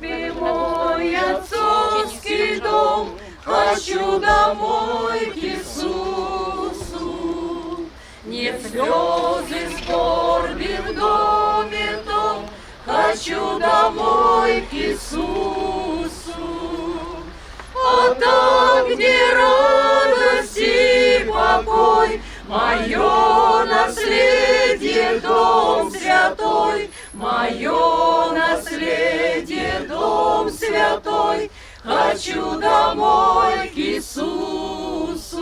небе мой отцовский дом, Хочу домой к Иисусу. Нет слезы скорби в доме том, Хочу домой к Иисусу. А там, где радость и покой, Мое наследие, дом святой, Мое дом святой, Хочу домой к Иисусу.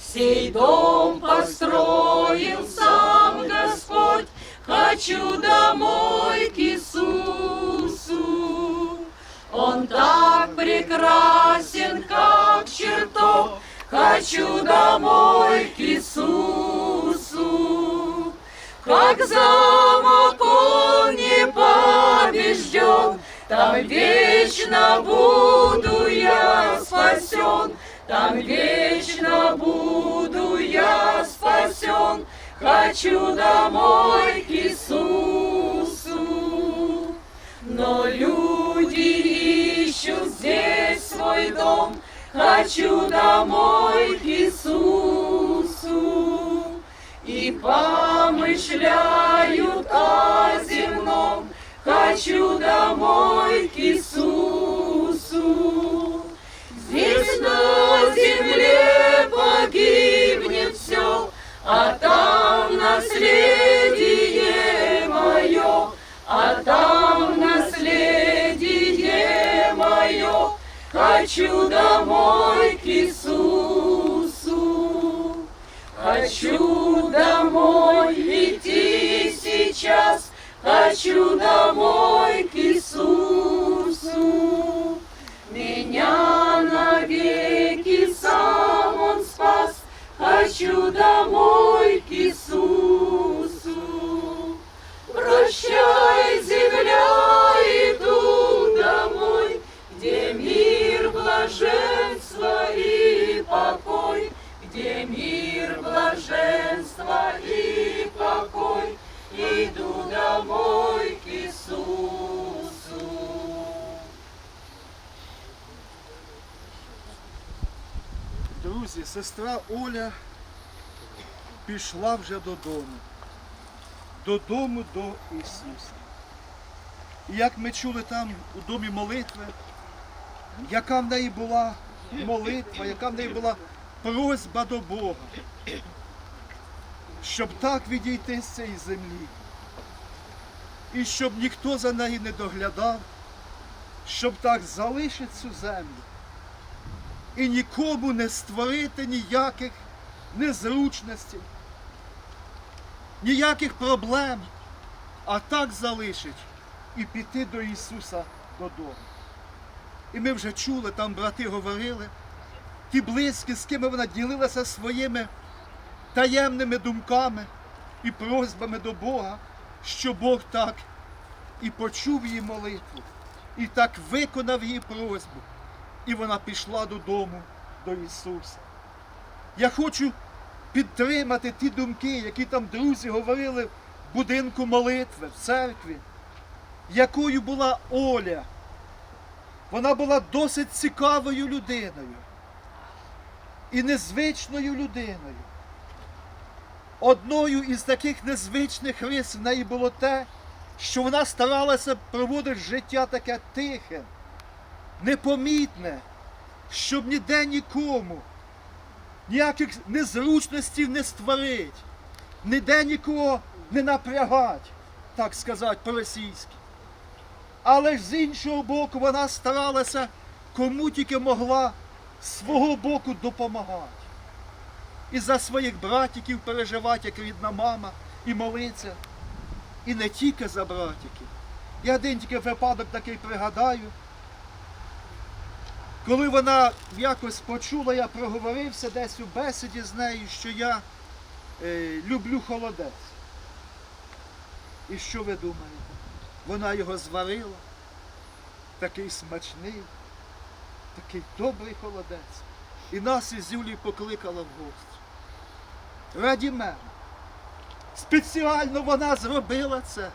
Сей дом построил сам Господь, Хочу домой к Иисусу. Он так прекрасен, как чертог, Хочу домой к Иисусу. Как замок Там вечно буду я спасен, Там вечно буду я спасен, Хочу домой к Иисусу. Но люди ищут здесь свой дом, Хочу домой к Иисусу. И помышляют о земном, Хочу домой Иисусу. Здесь на земле погибнет все, А там наследие мое, А там наследие мое, Хочу домой к Иисусу. Хочу домой идти сейчас, Хочу домой к Иисусу. Меня навеки сам Он спас, Хочу домой к Иисусу. Прощай, земля, Друзі, сестра Оля пішла вже додому. Додому до Ісуса. І як ми чули там у домі молитви, яка в неї була молитва, яка в неї була просьба до Бога, щоб так відійти з цієї землі. І щоб ніхто за нею не доглядав, щоб так залишити цю землю і нікому не створити ніяких незручностей, ніяких проблем, а так залишить і піти до Ісуса додому. І ми вже чули, там брати говорили, ті близькі, з ким вона ділилася своїми таємними думками і просьбами до Бога, що Бог так і почув її молитву, і так виконав її просьбу і вона пішла додому до Ісуса. Я хочу підтримати ті думки, які там друзі говорили в будинку молитви, в церкві, якою була Оля. Вона була досить цікавою людиною і незвичною людиною. Одною із таких незвичних рис в неї було те, що вона старалася проводити життя таке тихе, непомітне, щоб ніде нікому ніяких незручностей не створить, ніде нікого не напрягать, так сказати по-російськи. Але ж з іншого боку вона старалася кому тільки могла з свого боку допомагати. І за своїх братиків переживати, як рідна мама, і молиться. І не тільки за братиків, Я один тільки випадок такий пригадаю. Коли вона якось почула, я проговорився десь у бесіді з нею, що я е, люблю холодець. І що ви думаєте? Вона його зварила, такий смачний, такий добрий холодець. І нас із Юлією покликала в гості. Раді мене. Спеціально вона зробила це.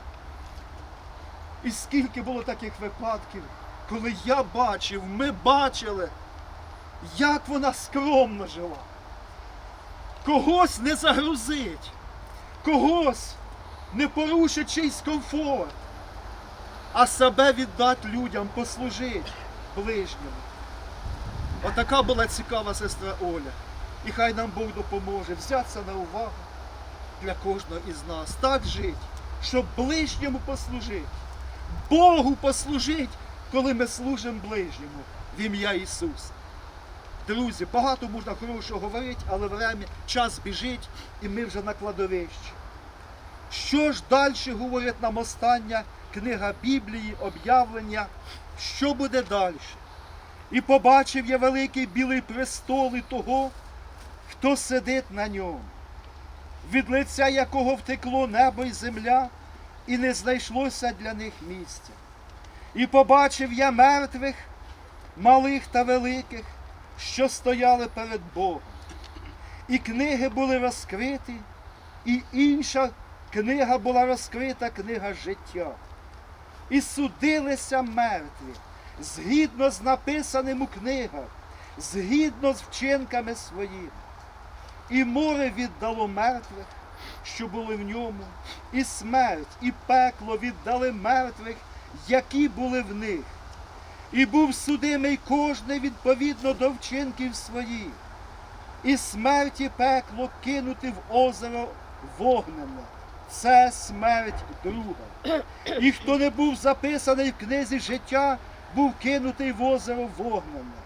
І скільки було таких випадків, коли я бачив, ми бачили, як вона скромно жила. Когось не загрузить, когось не порушить чийсь комфорт, а себе віддати людям, послужити ближньому. Отака була цікава сестра Оля. І хай нам Бог допоможе взятися на увагу для кожного із нас. Так жити, щоб ближньому послужити. Богу послужити, коли ми служимо ближньому в ім'я Ісуса. Друзі, багато можна хорошого говорити, але время, час біжить, і ми вже на кладовищі. Що ж далі говорить нам остання книга Біблії, об'явлення, що буде далі? І побачив я великий білий престол і того, хто сидить на ньому, від лиця якого втекло небо і земля, і не знайшлося для них місця. І побачив я мертвих, малих та великих, що стояли перед Богом. І книги були розкриті, і інша книга була розкрита, книга життя. І судилися мертві, згідно з написаним у книгах, згідно з вчинками своїми. І море віддало мертвих, що були в ньому, і смерть, і пекло віддали мертвих, які були в них. І був судимий кожний відповідно до вчинків своїх, і смерть і пекло кинути в озеро вогнене. Це смерть друга. І хто не був записаний в книзі життя, був кинутий в озеро вогнене.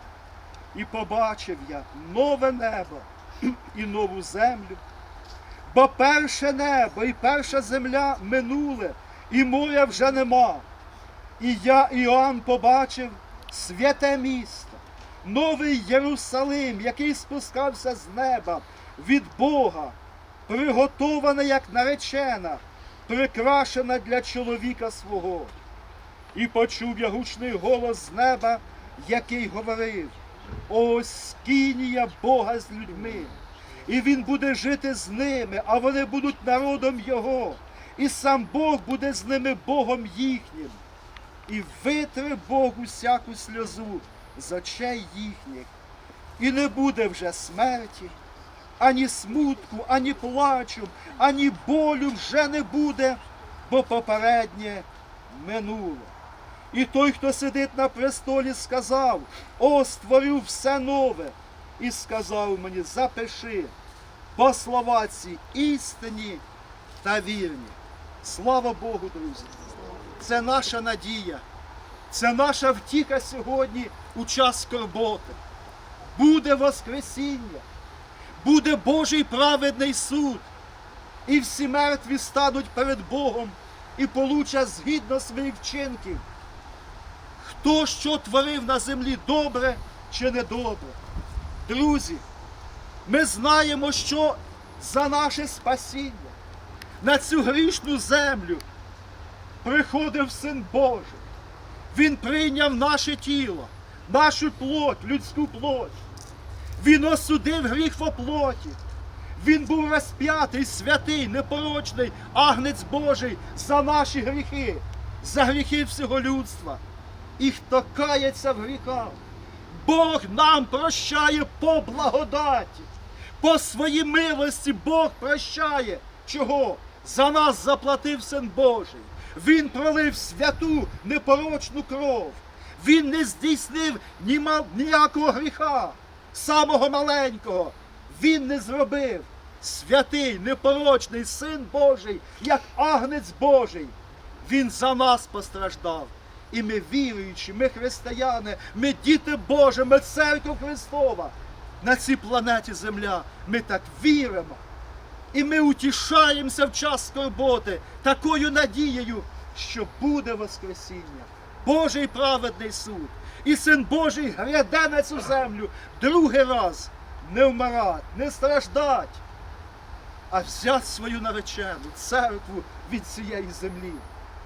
І побачив я нове небо і нову землю. Бо перше небо і перша земля минуле, і моря вже нема. І я, Іоанн, побачив святе місто, новий Єрусалим, який спускався з неба від Бога, приготована як наречена, прикрашена для чоловіка свого. І почув я гучний голос з неба, який говорив: Ось скинія Бога з людьми, і він буде жити з ними, а вони будуть народом Його, і сам Бог буде з ними Богом їхнім, і витре Бог усяку сльозу з очей їхніх, і не буде вже смерті, ані смутку, ані плачу, ані болю вже не буде, бо попереднє минуло. І той, хто сидить на престолі, сказав: О, створю все нове. І сказав мені, запиши по слова ці істинні та вірні. Слава Богу, друзі! Це наша надія, це наша втіха сьогодні у час скорботи. Буде Воскресіння, буде Божий праведний суд, і всі мертві стануть перед Богом і получать згідно своїх вчинків. Хто що творив на землі добре чи недобре. Друзі, ми знаємо, що за наше спасіння на цю грішну землю приходив Син Божий. Він прийняв наше тіло, нашу плоть, людську плоть. Він осудив гріх в оплоті. Він був розп'ятий, святий, непорочний, агнець Божий за наші гріхи, за гріхи всього людства. І хто кається в гріхах, Бог нам прощає по благодаті, по своїй милості Бог прощає. Чого? За нас заплатив Син Божий. Він пролив святу непорочну кров. Він не здійснив ніякого гріха, самого маленького. Він не зробив. Святий, непорочний Син Божий, як агнець Божий. Він за нас постраждав. І ми віруючі, ми християни, ми діти Божі, ми церква Христова. На цій планеті Земля ми так віримо. І ми утішаємося в час скорботи такою надією, що буде Воскресіння, Божий праведний суд. І син Божий гряде на цю землю другий раз не вмирать, не страждать, а взяти свою наречену церкву від цієї землі.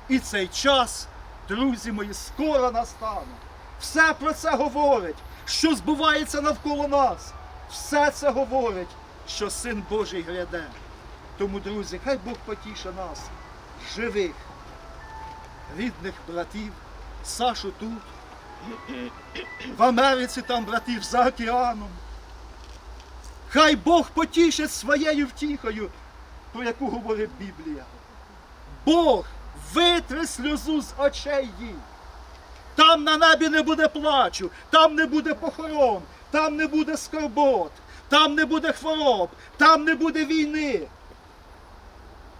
І цей час, друзі мої, скоро настане. Все про це говорить, що збувається навколо нас. Все це говорить, що син Божий гряде. Тому, друзі, хай Бог потіше нас, живих, рідних братів, Сашу тут, в Америці там братів за океаном. Хай Бог потішить своєю втіхою, про яку говорить Біблія. Бог витре сльозу з очей їй. Там на небі не буде плачу, там не буде похорон, там не буде скорбот, там не буде хвороб, там не буде війни.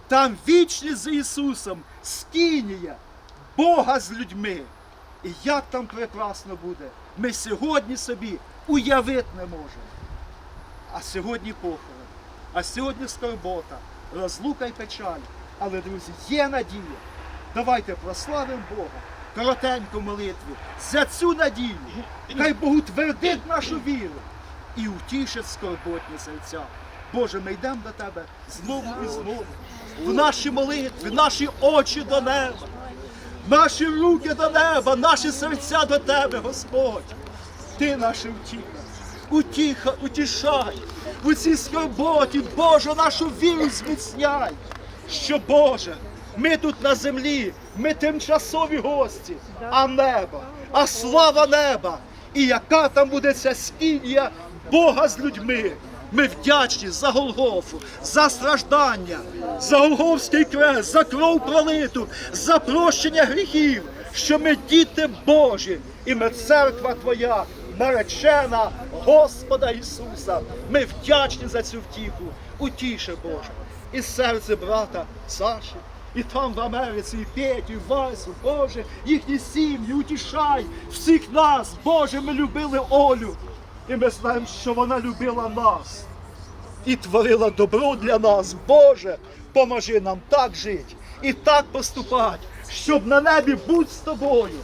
Там вічність з Ісусом, скинія Бога з людьми. І як там прекрасно буде, ми сьогодні собі уявити не можемо. А сьогодні похорон, а сьогодні скорбота, розлука й печаль. Але, друзі, є надія. Давайте прославимо Бога коротенько в молитві за цю надію. Хай Бог утвердить нашу віру і утішить скорботні серця. Боже, ми йдемо до Тебе знову і знову. В наші молитви, наші очі до неба, наші руки до неба, наші серця до Тебе, Господь. Ти наша втіха. Утіха, утішай у цій скорботі, Боже, нашу віру зміцняй. Що Боже, ми тут на землі, ми тимчасові гості, а небо, а слава неба. І яка там буде ця спільня Бога з людьми. Ми вдячні за Голгофу, за страждання, за Голговський крест, за кров пролиту, за прощення гріхів, що ми діти Божі, і ми церква Твоя, наречена Господа Ісуса. Ми вдячні за цю втіху. Утіше Боже. І серце брата Саші, і там в Америці, і Петю, і Васю, Боже, їхні сім'ї, утішай всіх нас, Боже, ми любили Олю. І ми знаємо, що вона любила нас і творила добро для нас. Боже, поможи нам так жити і так поступати, щоб на небі бути з тобою,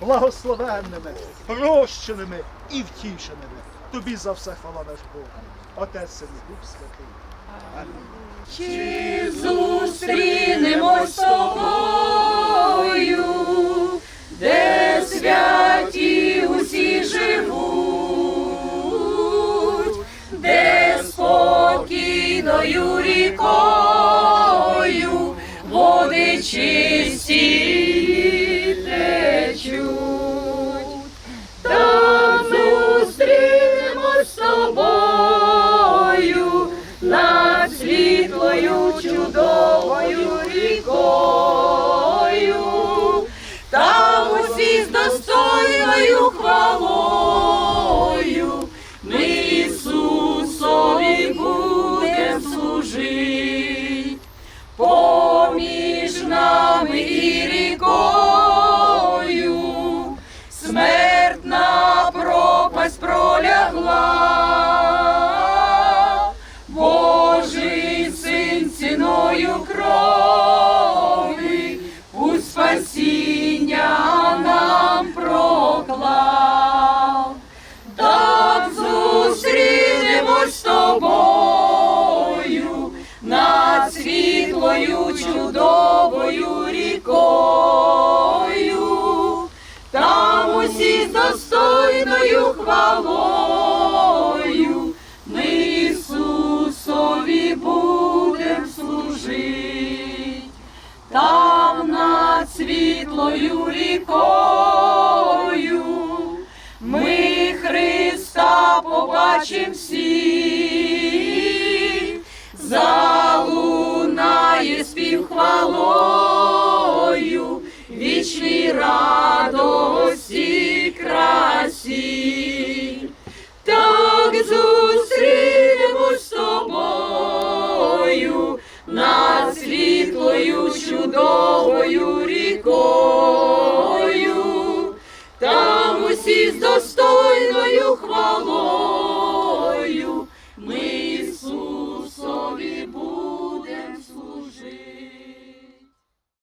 благословенними, прощеними і втішеними. Тобі за все хвала наш Бог. Отець Син Дух Святий. Амінь. Чи зустрінемось з тобою, спокійною рікою води чисті течуть. Там зустрінемось з тобою над світлою чудовою рікою, хвалою. Ми Ісусові будем служить. Там над світлою рікою ми Христа побачим всі, залунає спів хвалою,